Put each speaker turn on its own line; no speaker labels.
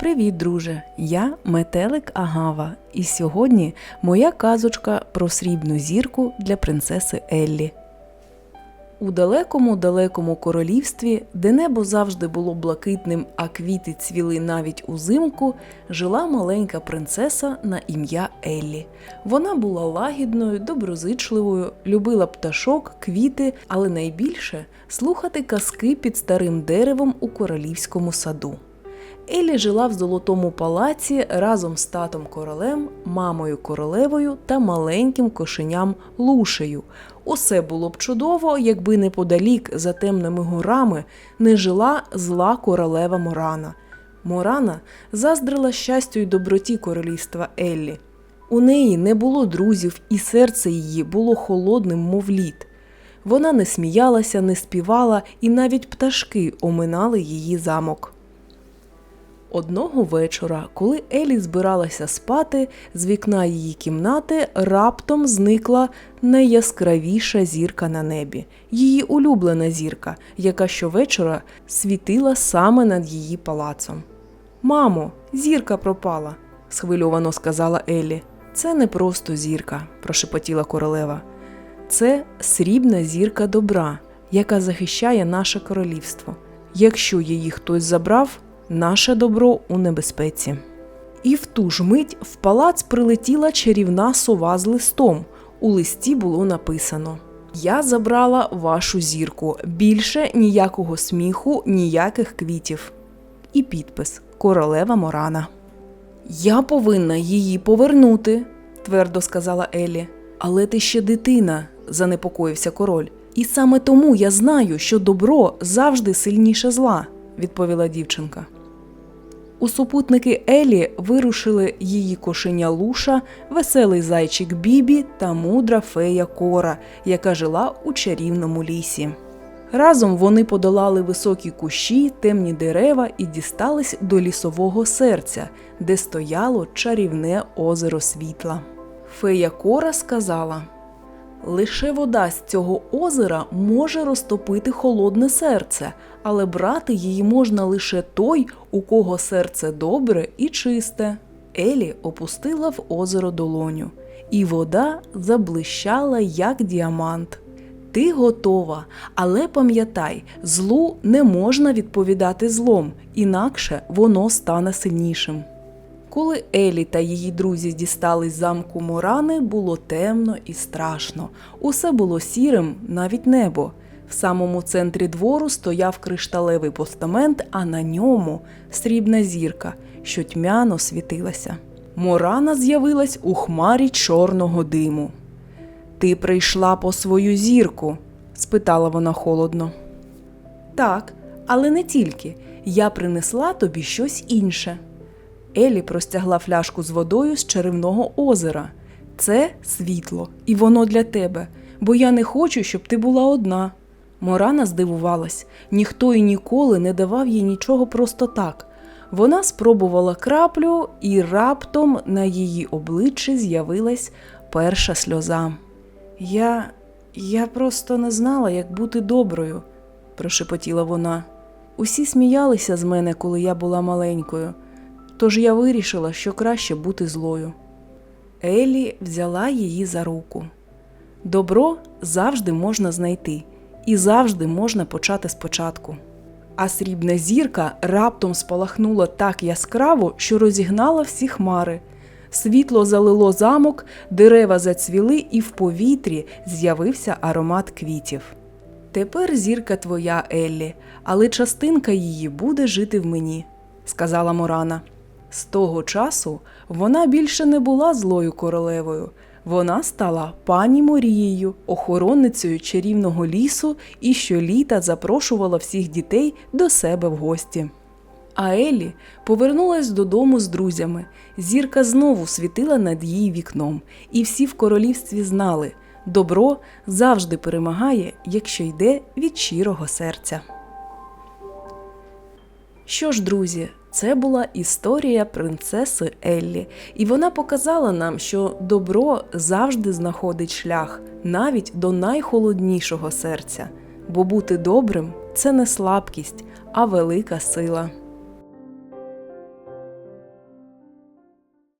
Привіт, друже! Я метелик Агава, і сьогодні моя казочка про срібну зірку для принцеси Еллі. У далекому далекому королівстві, де небо завжди було блакитним, а квіти цвіли навіть узимку, жила маленька принцеса на ім'я Еллі. Вона була лагідною, доброзичливою, любила пташок, квіти, але найбільше слухати казки під старим деревом у королівському саду. Еллі жила в золотому палаці разом з татом королем, мамою королевою та маленьким кошеням Лушею. Усе було б чудово, якби неподалік за темними горами не жила зла королева Морана. Морана заздрила щастю й доброті королівства Еллі. У неї не було друзів, і серце її було холодним, мов лід. Вона не сміялася, не співала, і навіть пташки оминали її замок. Одного вечора, коли Елі збиралася спати, з вікна її кімнати раптом зникла найяскравіша зірка на небі, її улюблена зірка, яка щовечора світила саме над її палацом. Мамо, зірка пропала, схвильовано сказала Елі. Це не просто зірка, прошепотіла королева. Це срібна зірка добра, яка захищає наше королівство. Якщо її хтось забрав, наше добро у небезпеці. І в ту ж мить в палац прилетіла чарівна сова з листом. У листі було написано: Я забрала вашу зірку. Більше ніякого сміху, ніяких квітів. І підпис Королева Морана. Я повинна її повернути, твердо сказала Елі. Але ти ще дитина, занепокоївся король. І саме тому я знаю, що добро завжди сильніше зла, відповіла дівчинка. У супутники Елі вирушили її кошеня Луша, веселий зайчик Бібі та мудра фея Кора, яка жила у чарівному лісі. Разом вони подолали високі кущі, темні дерева і дістались до лісового серця, де стояло чарівне озеро світла. Фея Кора сказала: Лише вода з цього озера може розтопити холодне серце, але брати її можна лише той, у кого серце добре і чисте. Елі опустила в озеро долоню, і вода заблищала, як діамант. Ти готова, але пам'ятай, злу не можна відповідати злом, інакше воно стане сильнішим. Коли Елі та її друзі дістались замку Морани, було темно і страшно. Усе було сірим, навіть небо. В самому центрі двору стояв кришталевий постамент, а на ньому срібна зірка, що тьмяно світилася. Морана з'явилась у хмарі чорного диму. Ти прийшла по свою зірку? спитала вона холодно. Так, але не тільки. Я принесла тобі щось інше. Елі простягла фляжку з водою з чарівного озера. Це світло, і воно для тебе, бо я не хочу, щоб ти була одна. Морана здивувалась, ніхто і ніколи не давав їй нічого просто так. Вона спробувала краплю, і раптом на її обличчі з'явилась перша сльоза. Я. я просто не знала, як бути доброю, прошепотіла вона. Усі сміялися з мене, коли я була маленькою. Тож я вирішила, що краще бути злою. Елі взяла її за руку. Добро завжди можна знайти, і завжди можна почати спочатку. А срібна зірка раптом спалахнула так яскраво, що розігнала всі хмари. Світло залило замок, дерева зацвіли, і в повітрі з'явився аромат квітів. Тепер зірка твоя, Еллі, але частинка її буде жити в мені, сказала Морана. З того часу вона більше не була злою королевою. Вона стала пані Морією, охоронницею чарівного лісу і щоліта запрошувала всіх дітей до себе в гості. А Елі повернулась додому з друзями. Зірка знову світила над її вікном, і всі в королівстві знали добро завжди перемагає, якщо йде від щирого серця. Що ж, друзі, це була історія принцеси Еллі, і вона показала нам, що добро завжди знаходить шлях навіть до найхолоднішого серця, бо бути добрим це не слабкість, а велика сила.